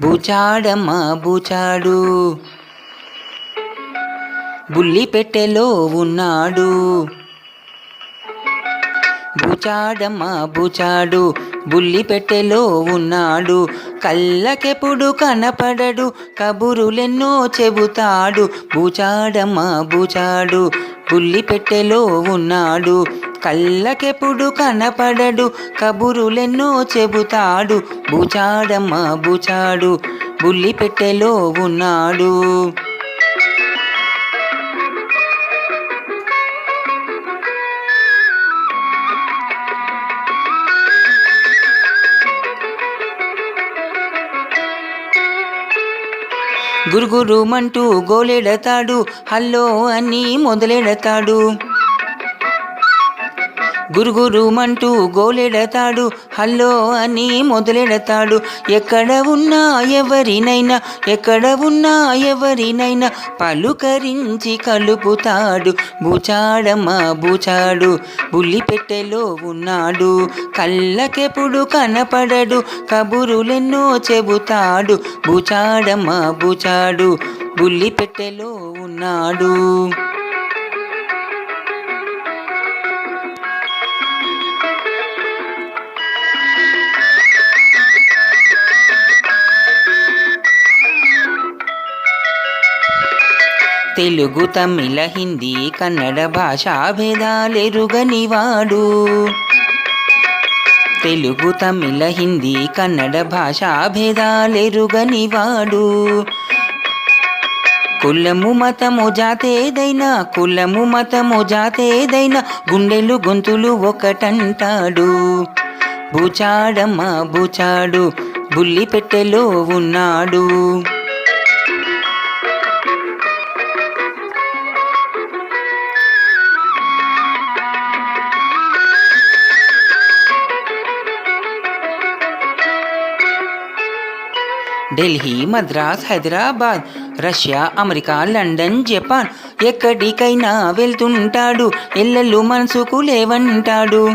బూచాడమ్మ బూచాడు. బుల్లి పెట్టెలో ఉన్నాడు. బూచాడమ్మ బూచాడు. బుల్లి పెట్టెలో ఉన్నాడు. కళ్ళకెప్పుడు కనపడడు కబురులెన్నో చెబుతాడు. బూచాడమ్మ బూచాడు. బుల్లి పెట్టెలో ఉన్నాడు. కళ్ళకెప్పుడు కనపడడు కబురులెన్నో చెబుతాడు. బూచాడమ్మ బూచాడు బుల్లి పెట్టెలో ఉన్నాడు. గురుగురుమంటూ గోలెడతాడు హల్లో అని మొదలెడతాడు. గురుగురుమంటూ గోలెడతాడు హల్లో అని మొదలెడతాడు. ఎక్కడ ఉన్నా ఎవరినైనా ఎక్కడ ఉన్నా ఎవరినైనా పలుకరించి కలుపుతాడు. బూచాడమ్మ బూచాడు బుల్లి పెట్టెలో ఉన్నాడు. కళ్ళకెప్పుడు కనపడడు కబురులెన్నో చెబుతాడు. బూచాడమ్మ బూచాడు బుల్లి పెట్టెలో ఉన్నాడు. తెలుగు తమిళ హిందీ కన్నడ భాషా భేదాలెరుగనివాడు తెలుగు తమిళ హిందీ కన్నడ భాషా భేదాలెరుగని వాడు కులము మతము జాతేదైనా కులము మతము జాతేదైనా గుండెలు గొంతులు ఒకటంటాడు. బూచాడమ్మ బూచాడు బుల్లి పెట్టెలో ఉన్నాడు. Delhi Madras Hyderabad Russia America London Japan. ఎక్కడికైనా వెళ్తుంటాడు ఎల్లలు మనసుకు లేవంటాడు.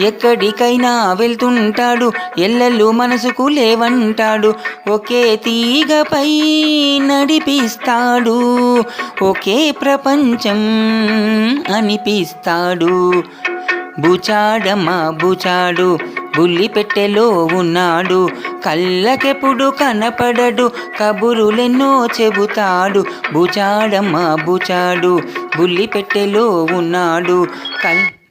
ఎక్కడికైనా వెళ్తుంటాడు ఎల్లలు మనసుకు లేవంటాడు. ఒకే తీగపై నడిపిస్తాడు ఒకే ప్రపంచం అనిపిస్తాడు. బుచాడమ్మ బుచాడు బుల్లి పెట్టెలో ఉన్నాడు. కళ్ళకెప్పుడు కనపడడు. కబురులెన్నో చెబుతాడు. బుచాడమ్మ బుచాడు. బుల్లి పెట్టెలో ఉన్నాడు. కల్